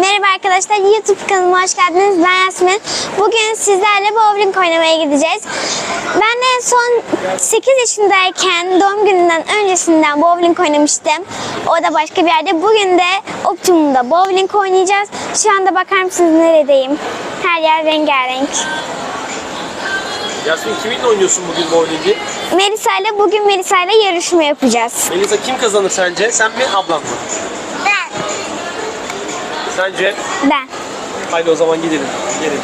Merhaba arkadaşlar, YouTube kanalıma hoş geldiniz. Ben Yasmin. Bugün sizlerle bowling oynamaya gideceğiz. Ben en son 8 yaşındayken doğum gününden öncesinden bowling oynamıştım. O da başka bir yerde. Bugün de Optimum'da bowling oynayacağız. Şu anda bakar mısınız neredeyim? Her yer rengarenk. Yasmin kiminle oynuyorsun bugün bowling'i? Melisa ile bugün Melisa ile yarışma yapacağız. Melisa kim kazanır sence? Sen mi ablan mı? Sence? Ben. Haydi o zaman gidelim. Gelin.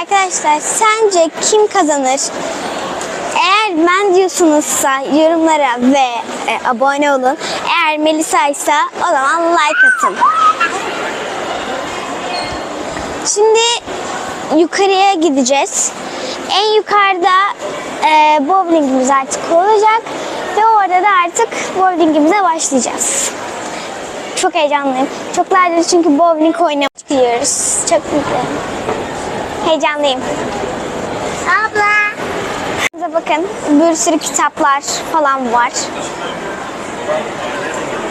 Arkadaşlar sence kim kazanır? Eğer ben diyorsunuzsa yorumlara ve e, abone olun. Eğer Melisa ise o zaman like atın. Şimdi yukarıya gideceğiz. En yukarıda e, bowlingimiz artık olacak ve orada da artık bowlingimize başlayacağız. Çok heyecanlıyım. Çoklardır çünkü bowling oynamak istiyoruz. Çok mutluyum. Heyecanlıyım. Abla. Bize bakın bir sürü kitaplar falan var.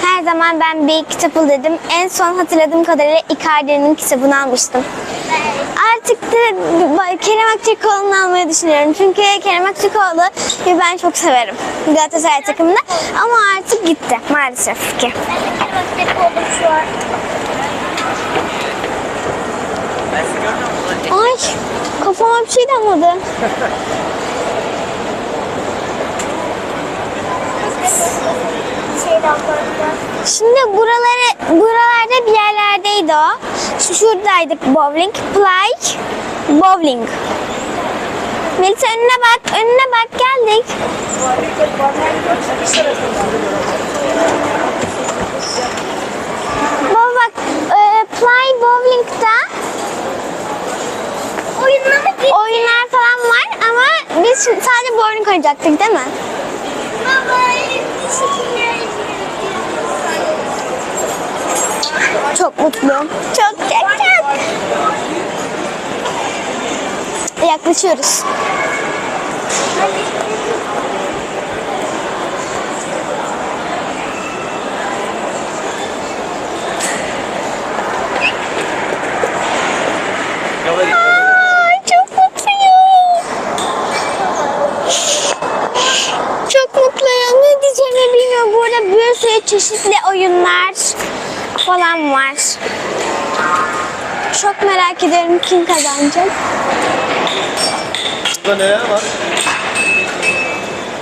Her zaman ben bir kitap dedim. En son hatırladığım kadarıyla Icardi'nin kitabını almıştım. Artık da Kerem Aktürkoğlu'nu almayı düşünüyorum. Çünkü Kerem Aktürkoğlu ben çok severim Galatasaray takımında. Ama artık gitti maalesef ki. Ay kafama bir şey damladı. Şimdi buraları buralarda bir yerlerdeydi o. Şu şuradaydık bowling. Play bowling. Melisa önüne bak, önüne bak geldik. Baba bak, e, Play Bowling'da oyunlar falan var ama biz sadece bowling oynayacaktık değil mi? Çok mutluyum. Çok çok çok. Yaklaşıyoruz. Galeri. Ay çok mutluyum. Çok mutluyum. Ne diyeceğimi bilmiyorum. Burada bir sürü çeşitli oyunlar falan var. Çok merak ediyorum kim kazanacak. Burada neler var?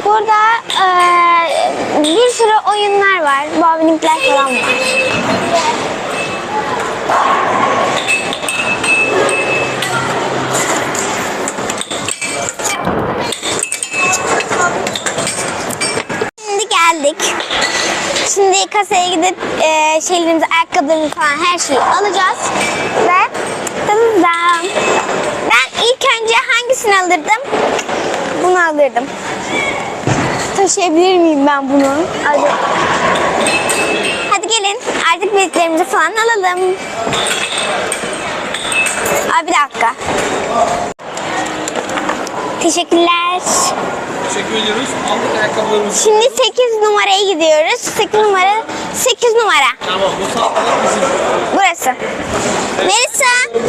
Burada eee, bir sürü oyunlar var. Bowlingler falan var. Geldik. Şimdi kasaya gidip eee şeylerimizi, ayakkabılarımızı falan her şeyi alacağız. Ve tadam. Ben ilk önce hangisini alırdım? Bunu alırdım. Taşıyabilir miyim ben bunu? Hadi. Hadi gelin. Artık biletlerimizi falan alalım. Abi bir dakika. Teşekkürler. Teşekkür ediyoruz. Aldık ayakkabılarımızı. Şimdi 8 numaraya gidiyoruz. 8 numara. 8 numara. Tamam bu saatler bizim. Burası. Melisa.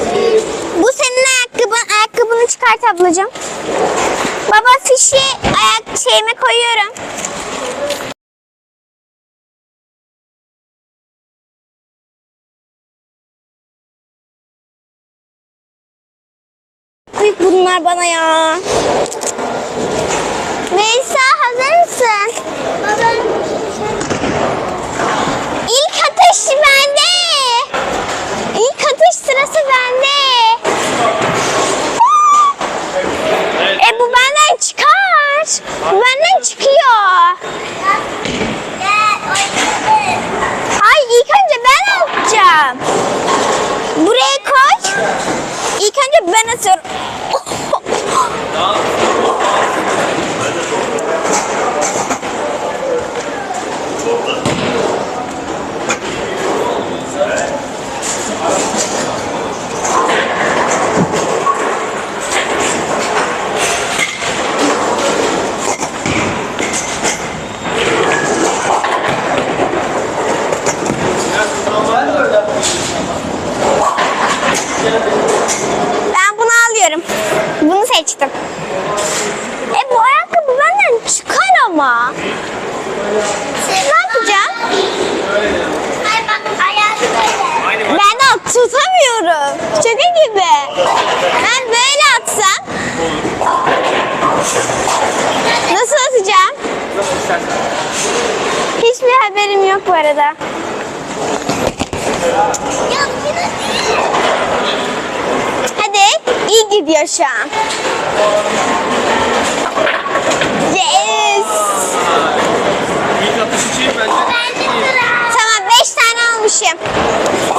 Bu senin ayakkabın. Ayakkabını çıkart ablacığım. Baba fişi ayak şeyime koyuyorum. Büyük bunlar bana ya. Mısın? İlk atış bende. İlk atış sırası bende. E bu benden çıkar. Bu benden çıkıyor. Ay ilk önce ben atacağım. Buraya koy. İlk önce ben atıyorum. seçtim. E bu ayakkabı benden çıkar ama. Ne yapacağım? Ben at tutamıyorum. Şaka gibi. Ben böyle atsam. Nasıl atacağım? Hiçbir haberim yok bu arada. Yok, Hadi iyi gidiyor şu an. Yes. İlk atış için bence. Tamam 5 tane almışım.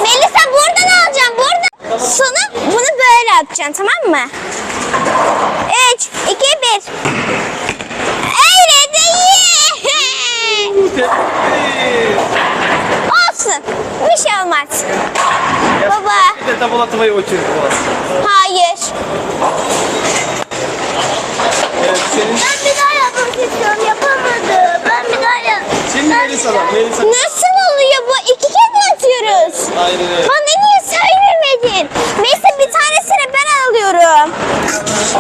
Melisa buradan alacağım buradan. Sonra bunu böyle atacaksın tamam mı? 3, 2, 1. Öyle değil. Olsun. Bir şey olmaz. Baba. Bir de double atmayı uçuyor. Hayır. Evet senin Ben bir daha yapmak istiyorum. Yapamadım. Ben bir daha yap. Şimdi Melisa'dan. Melisa. Nasıl oluyor bu? İki kez mi atıyoruz? Aynen öyle. Bana niye söylemedin? Neyse bir tanesini ben alıyorum.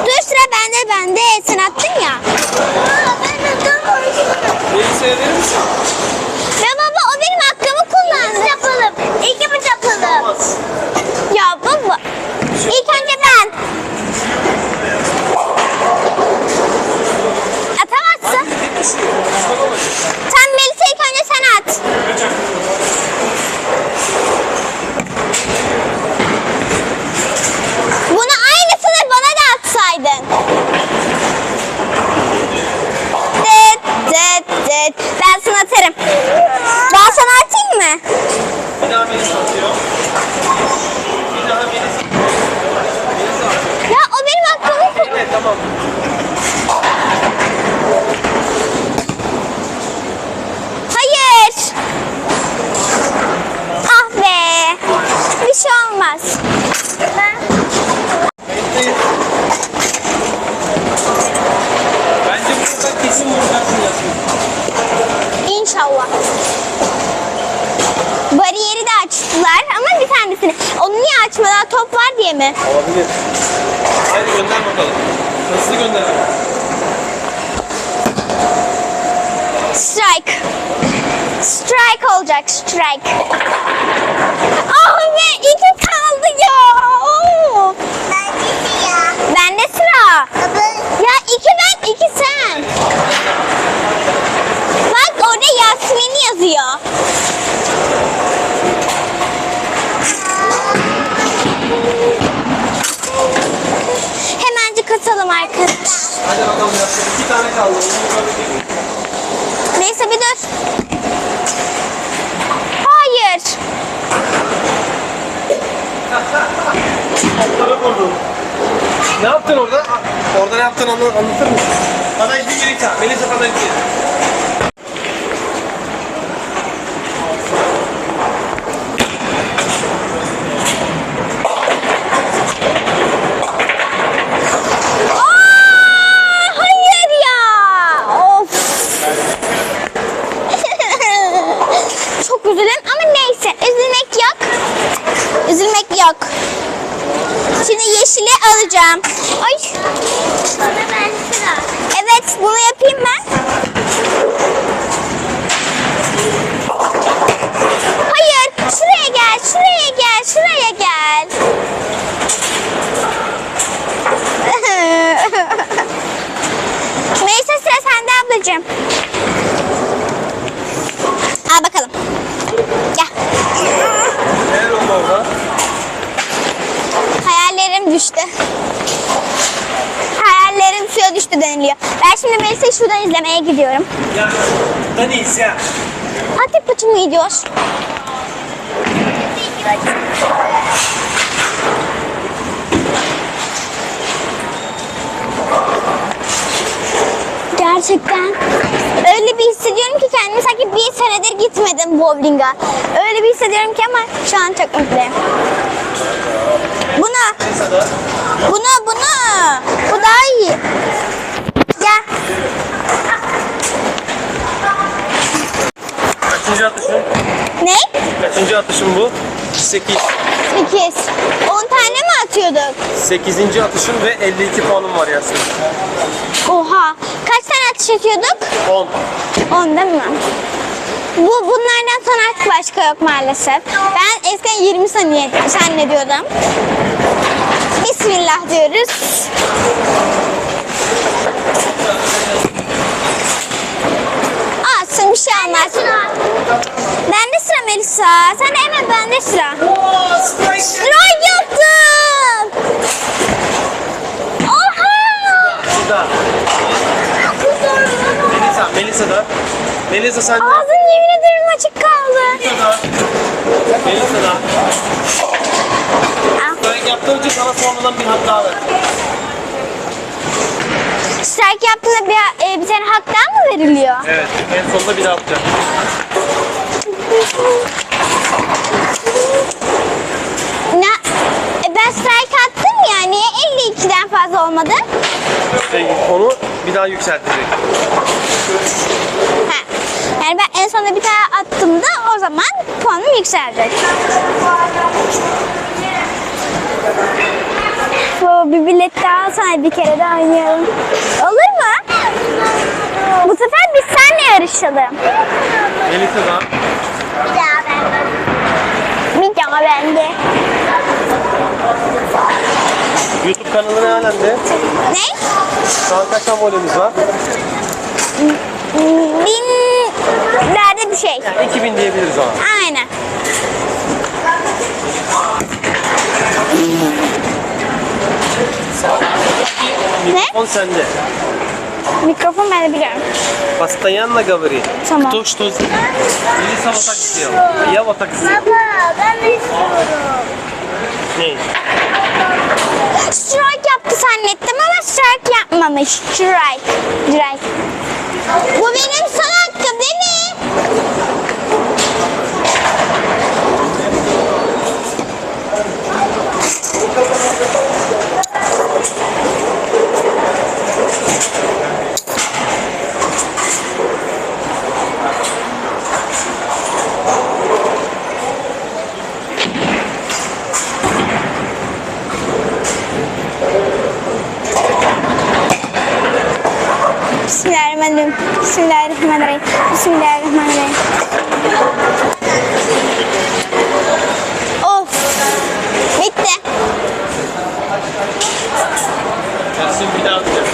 Dur sıra bende bende. Sen attın ya. Aa, ben de tam konuşuyorum. Melisa'ya verir misin? Ya baba o benim hakkımı kullandı. Yapalım. İkimiz yapalım. Olmaz. Ya baba. İlk önce ben. Atamazsın. Sen Melisa ilk önce sen at. Bunu aynısını bana da atsaydın. Dıt dıt dıt. Ben sana atarım. Ben sana atayım mı? Bir daha Melisa atıyor. Bir daha Melisa. Melisa atıyor. Ya o benim hakkımı kullandı. Evet tamam. Hayır. Ah be. Bir şey olmaz. Bekleyin. Bence burada kesin vuracaksın Yasmin. İnşallah. Bariyeri de açtılar ama tanesini. Onu niye açmadan top var diye mi? Olabilir. Haydi gönder bakalım. Hızlı gönder. Strike. Strike olacak strike. Ah be iki kaldı ya. Oo. Bence ya. Bende sıra. Baba. Ya iki ben iki sen. Bak orada Yasmin yazıyor. Hemencik atalım arkadaş. Hadi bakalım Yasmin. İki tane kaldı. Neyse bir dur. Hayır. Ne yaptın orada? Orada ne yaptın onu anlatır mısın? Bana bir Melisa. Melisa bana bir. Aa, hayır ya. Of. Çok üzüldüm ama neyse. Üzülmek yok. Üzülmek yok. Şimdi yeşili alacağım. Ay. Bana ben sıra. Evet bunu yapayım ben. Hayır. Şuraya gel. Şuraya gel. Şuraya gel. Neyse sıra sende ablacığım. Al bakalım. Gel. Neler oldu orada? Hayallerim düştü. Hayallerim suya düştü deniliyor. Ben şimdi Melisa'yı şuradan izlemeye gidiyorum. Ya. Deniz ya. Hadi paçım gidiyor. Gerçekten öyle bir hissediyorum ki kendimi sanki bir senedir gitmedim bowling'a. Öyle bir hissediyorum ki ama şu an çok mutluyum. Bunu, Melisa'da. bunu, bunu. Bu daha iyi. Kaçıncı atışın? Ne? Kaçıncı atışın bu? 8. 8. 10 tane mi atıyorduk? 8. atışın ve 52 puanım var Yasemin. Oha. Kaç tane atış atıyorduk? 10. 10 değil mi? Bu bunlardan sonra artık başka yok maalesef. Ben eskiden 20 saniye zannediyordum. Bismillah diyoruz. Alsın bir şey olmaz. Bende sıra Melisa. Sen de hemen bende sıra. Strike yaptım. Oha! Burada. Melisa, Melisa da. Melisa sen de. Ağzım yemin ederim açık kaldı. Melisa da. Melisa da. Ben yaptığım için sana sonradan bir hak daha Strike yaptığında bir, e, bir tane hak daha mı veriliyor? Evet, en sonunda bir daha atacağım. Ne? E, ben strike attım ya. Niye 52'den fazla olmadı? Şey, onu bir daha yükseltecek. Ha. Yani ben en sonunda bir tane attığımda o zaman puanım yükselecek. Bir bilet daha alsana bir kere daha oynayalım. Olur mu? Bu sefer biz seninle yarışalım. Melisa da. Bir daha ben. Bir daha bende. YouTube kanalı ne alemde? Ne? Şu an kaç abonemiz var? Binlerde bir şey. Yani 2000 diyebiliriz ona. Aynen. Mikrofon sende. Mikrofon ben de biliyorum. Постоянно говори. Tamam. То, что... Или сам вот так сделал. а Я вот так сделал. Baba ben de istiyorum. Не. Strike yaptı zannettim ama strike yapmamış. Strike. Strike. Bu benim son hakkım değil mi? Bismillahirrahmanirrahim. Bismillahirrahmanirrahim. Bismillahirrahmanirrahim. Of. Bitti. Yasin bir daha atacağım.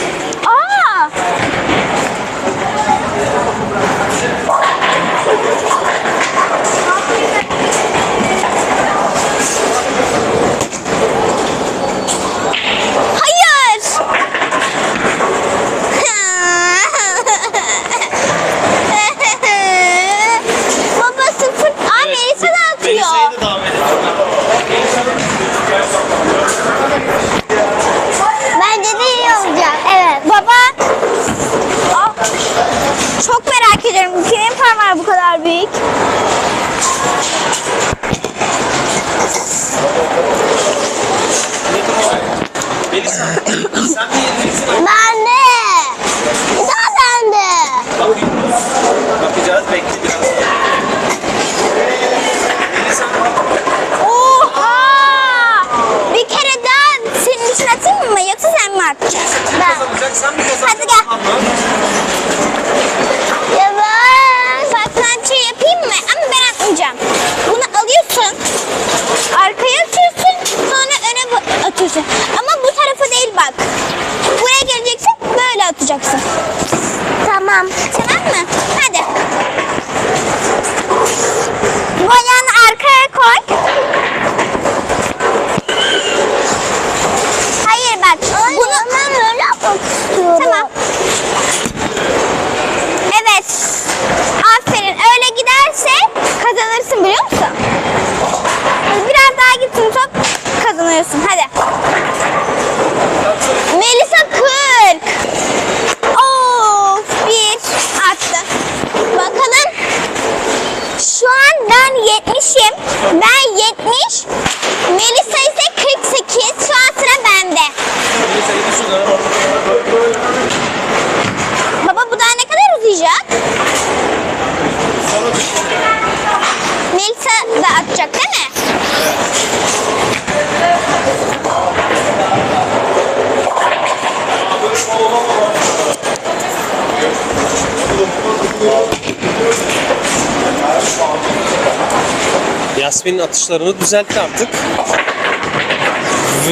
Yasmin'in atışlarını düzeltti artık.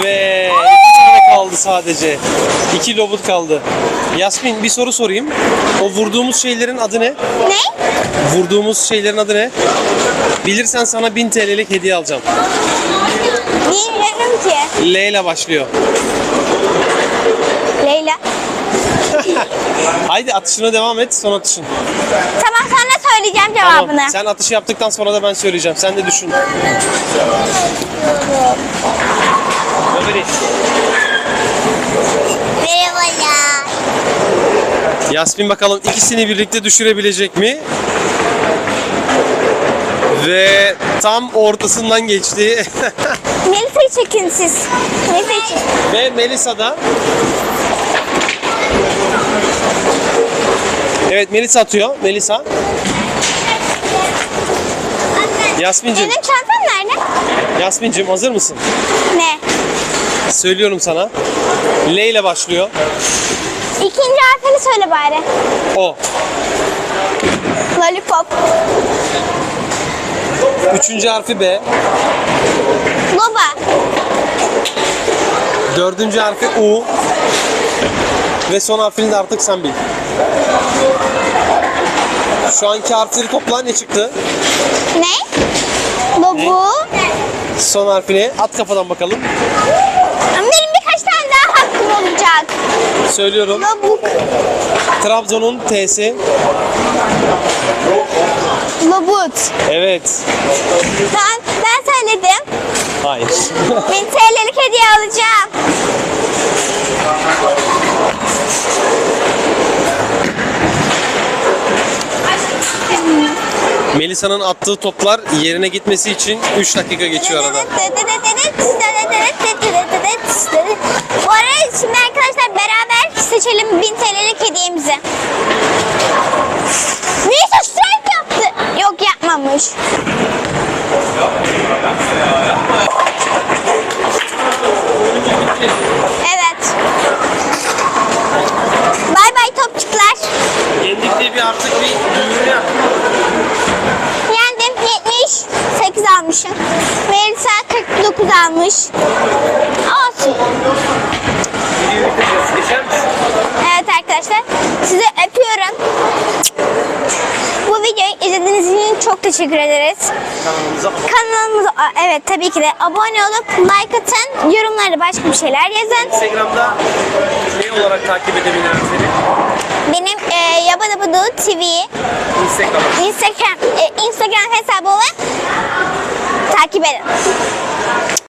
Ve iki tane kaldı sadece. İki lobut kaldı. Yasmin bir soru sorayım. O vurduğumuz şeylerin adı ne? Ne? Vurduğumuz şeylerin adı ne? Bilirsen sana 1000 TL'lik hediye alacağım. Bilmiyorum ki. L ile başlıyor. Leyla. Haydi atışına devam et, son atışın. Tamam sonra söyleyeceğim Tamam, cevabını. sen atış yaptıktan sonra da ben söyleyeceğim. Sen de düşün. Merhabalar. Yasmin bakalım ikisini birlikte düşürebilecek mi? Ve tam ortasından geçti. Melisa'yı çekin siz. Melisa'yı çekin. Ve Melisa da Evet Melisa atıyor. Melisa. Yasmin'cim, Benim çantam nerede? Yasmin'cim hazır mısın? Ne? Söylüyorum sana. L ile başlıyor. İkinci harfini söyle bari. O. Lollipop. Üçüncü harfi B. Loba. Dördüncü harfi U. Ve son harfini de artık sen bil. Şu anki harfleri topla ne çıktı? Ne? Lobu. Son harfini at kafadan bakalım. Benim birkaç tane daha hakkım olacak. Söylüyorum. Lobuk. Trabzon'un T'si. Lobut. Evet. Ben, ben söyledim. Hayır. 1000 TL'lik hediye alacağım. Melisa'nın attığı toplar yerine gitmesi için 3 dakika geçiyor arada. Bu arada şimdi arkadaşlar beraber seçelim 1000 TL'lik hediyemizi. Neyse strike yaptı. Yok yapmamış. Evet. Bay bay topçuklar. Yendik diye bir artık bir duyuru yap. Almışım. Melisa 49 almış. Olsun. Evet arkadaşlar sizi öpüyorum. Bu videoyu izlediğiniz için çok teşekkür ederiz. Kanalımıza Kanalımıza evet tabii ki de abone olup like atın. Yorumlara başka bir şeyler yazın. Instagram'da ne olarak takip edebilirim seni? Benim e, Yabadabadu TV Instagram. Instagram e, Instagram hesabı olan takip edin.